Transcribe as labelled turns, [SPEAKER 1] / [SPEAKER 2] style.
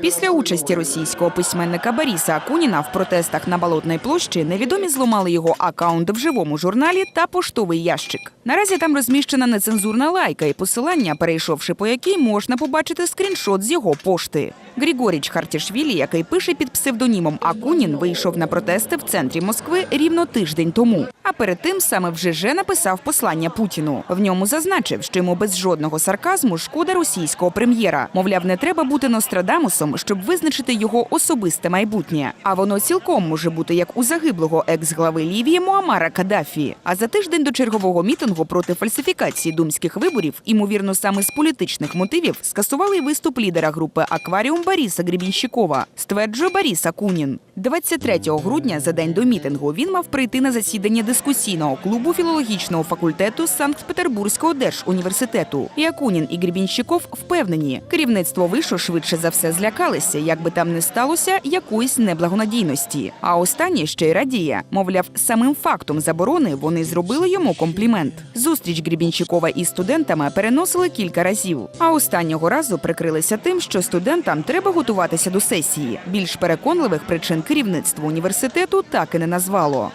[SPEAKER 1] Після участі російського письменника Боріса Акуніна в протестах на Болотній площі невідомі зламали його акаунт в живому журналі та поштовий ящик. Наразі там розміщена нецензурна лайка і посилання, перейшовши по якій можна побачити скріншот з його пошти. Григоріч Хартішвілі, який пише під псевдонімом Акунін, вийшов на протести в центрі Москви рівно тиждень тому. А перед тим саме в ЖЖ написав послання Путіну. В ньому зазначив, що йому без жодного сарказму шкода російського прем'єра. Мовляв, не треба бути Нострадамусом, щоб визначити його особисте майбутнє. А воно цілком може бути як у загиблого екс-глави Лівії Муамара Каддафі. А за тиждень до чергового мітингу проти фальсифікації думських виборів, імовірно, саме з політичних мотивів, скасували виступ лідера групи Акваріум Бориса Гребінщикова, стверджує Борис Акунін. 23 грудня, за день до мітингу, він мав прийти на засідання дискусійного клубу філологічного факультету Санкт-Петербурзького держуніверситету. І Акунін і Гребінщиков впевнені, керівництво вишу швидше за все злякалися, як би там не сталося якоїсь неблагонадійності. А останнє ще й радіє. Мовляв, самим фактом заборони вони зробили йому комплімент. Зустріч Гребінщикова із студентами переносили кілька разів. А останнього разу прикрилися тим, що студентам треба готуватися до сесії. Більш переконливих причин керівництво університету так і не назвало.